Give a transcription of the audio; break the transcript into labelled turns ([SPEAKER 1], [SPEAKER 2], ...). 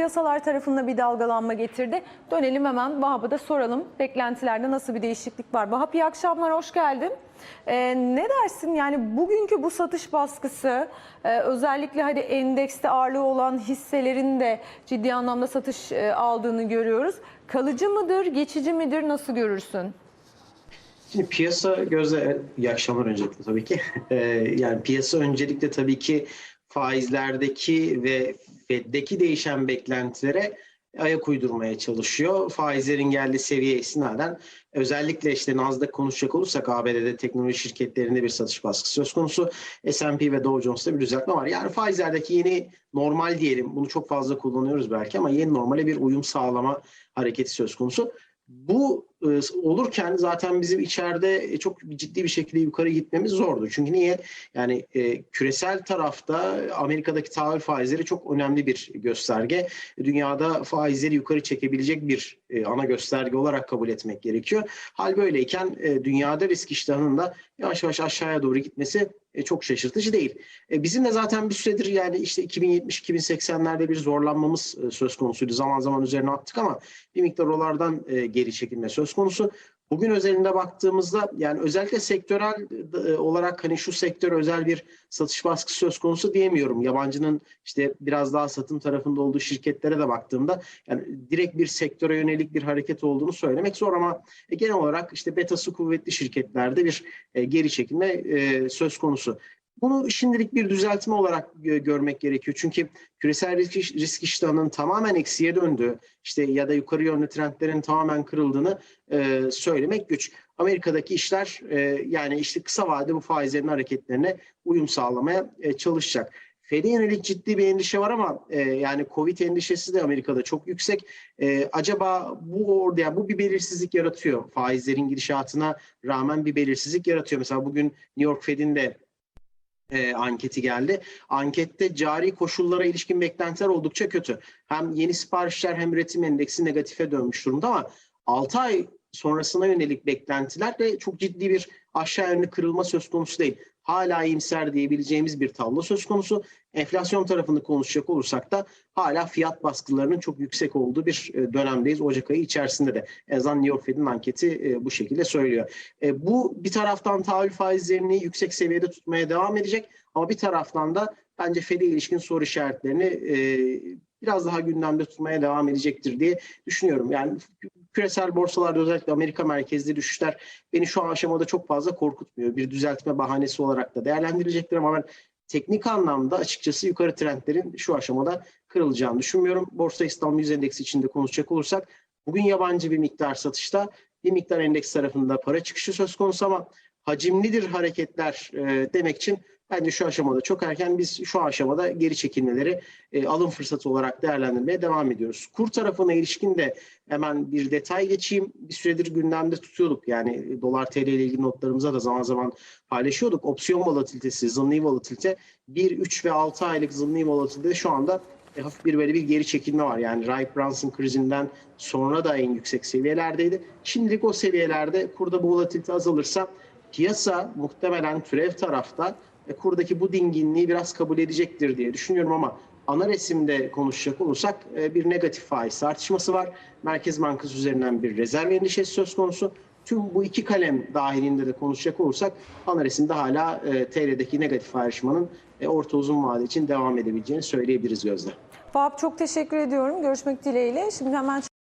[SPEAKER 1] piyasalar tarafında bir dalgalanma getirdi. Dönelim hemen Vahap'a da soralım. Beklentilerde nasıl bir değişiklik var? Vahap iyi akşamlar, hoş geldin. Ee, ne dersin yani bugünkü bu satış baskısı e, özellikle hadi endekste ağırlığı olan hisselerin de ciddi anlamda satış e, aldığını görüyoruz. Kalıcı mıdır, geçici midir, nasıl görürsün?
[SPEAKER 2] Şimdi piyasa gözle iyi akşamlar öncelikle tabii ki. Ee, yani piyasa öncelikle tabii ki faizlerdeki ve Fed'deki değişen beklentilere ayak uydurmaya çalışıyor. Faizlerin geldiği seviyeye istinaden özellikle işte Nasdaq konuşacak olursak ABD'de teknoloji şirketlerinde bir satış baskısı söz konusu. S&P ve Dow Jones'ta bir düzeltme var. Yani faizlerdeki yeni normal diyelim bunu çok fazla kullanıyoruz belki ama yeni normale bir uyum sağlama hareketi söz konusu. Bu olurken zaten bizim içeride çok ciddi bir şekilde yukarı gitmemiz zordu. Çünkü niye? Yani e, küresel tarafta Amerika'daki tahvil faizleri çok önemli bir gösterge. Dünyada faizleri yukarı çekebilecek bir e, ana gösterge olarak kabul etmek gerekiyor. Hal böyleyken e, dünyada risk iştahının da yavaş yavaş aşağıya doğru gitmesi e, çok şaşırtıcı değil. E, bizim de zaten bir süredir yani işte 2070-2080'lerde bir zorlanmamız e, söz konusuydu. Zaman zaman üzerine attık ama bir miktar oralardan e, geri çekilme söz konusu. Bugün özelinde baktığımızda yani özellikle sektörel e, olarak hani şu sektör özel bir satış baskısı söz konusu diyemiyorum. Yabancının işte biraz daha satım tarafında olduğu şirketlere de baktığımda yani direkt bir sektöre yönelik bir hareket olduğunu söylemek zor ama e, genel olarak işte betası kuvvetli şirketlerde bir e, geri çekilme söz konusu. Bunu şimdilik bir düzeltme olarak gö- görmek gerekiyor. Çünkü küresel risk, risk iştahının tamamen eksiye döndüğü işte ya da yukarı yönlü trendlerin tamamen kırıldığını e, söylemek güç. Amerika'daki işler e, yani işte kısa vadede bu faizlerin hareketlerine uyum sağlamaya e, çalışacak. Fed'e yönelik ciddi bir endişe var ama e, yani Covid endişesi de Amerika'da çok yüksek. E, acaba bu orada yani bu bir belirsizlik yaratıyor. Faizlerin gidişatına rağmen bir belirsizlik yaratıyor. Mesela bugün New York Fed'in de e, anketi geldi. Ankette cari koşullara ilişkin beklentiler oldukça kötü. Hem yeni siparişler hem üretim endeksi negatife dönmüş durumda ama 6 ay sonrasına yönelik beklentiler de çok ciddi bir aşağı yönlü kırılma söz konusu değil. Hala iyimser diyebileceğimiz bir tablo söz konusu. Enflasyon tarafını konuşacak olursak da hala fiyat baskılarının çok yüksek olduğu bir e, dönemdeyiz. Ocak ayı içerisinde de. En azından New York Fed'in anketi e, bu şekilde söylüyor. E, bu bir taraftan tahvil faizlerini yüksek seviyede tutmaya devam edecek ama bir taraftan da bence Fed'e ilişkin soru işaretlerini biraz daha gündemde tutmaya devam edecektir diye düşünüyorum. Yani küresel borsalarda özellikle Amerika merkezli düşüşler beni şu aşamada çok fazla korkutmuyor. Bir düzeltme bahanesi olarak da değerlendirilecektir ama ben teknik anlamda açıkçası yukarı trendlerin şu aşamada kırılacağını düşünmüyorum. Borsa İstanbul Yüz Endeksi içinde konuşacak olursak bugün yabancı bir miktar satışta bir miktar endeks tarafında para çıkışı söz konusu ama hacimlidir hareketler e, demek için bence şu aşamada çok erken biz şu aşamada geri çekilmeleri e, alım fırsatı olarak değerlendirmeye devam ediyoruz. Kur tarafına ilişkin de hemen bir detay geçeyim. Bir süredir gündemde tutuyorduk. Yani e, dolar TL ile ilgili notlarımıza da zaman zaman paylaşıyorduk. Opsiyon volatilitesi, zımni volatilite 1, 3 ve 6 aylık zımni volatilite şu anda e, hafif bir böyle bir geri çekilme var. Yani Wright Brunson krizinden sonra da en yüksek seviyelerdeydi. Şimdilik o seviyelerde kurda bu volatilite azalırsa piyasa muhtemelen türev tarafta e, kurdaki bu dinginliği biraz kabul edecektir diye düşünüyorum ama ana resimde konuşacak olursak e, bir negatif faiz tartışması var. Merkez Bankası üzerinden bir rezerv endişesi söz konusu. Tüm bu iki kalem dahilinde de konuşacak olursak ana resimde hala e, TL'deki negatif ayrışmanın e, orta uzun vade için devam edebileceğini söyleyebiliriz Gözde.
[SPEAKER 1] Vahap çok teşekkür ediyorum. Görüşmek dileğiyle. Şimdi hemen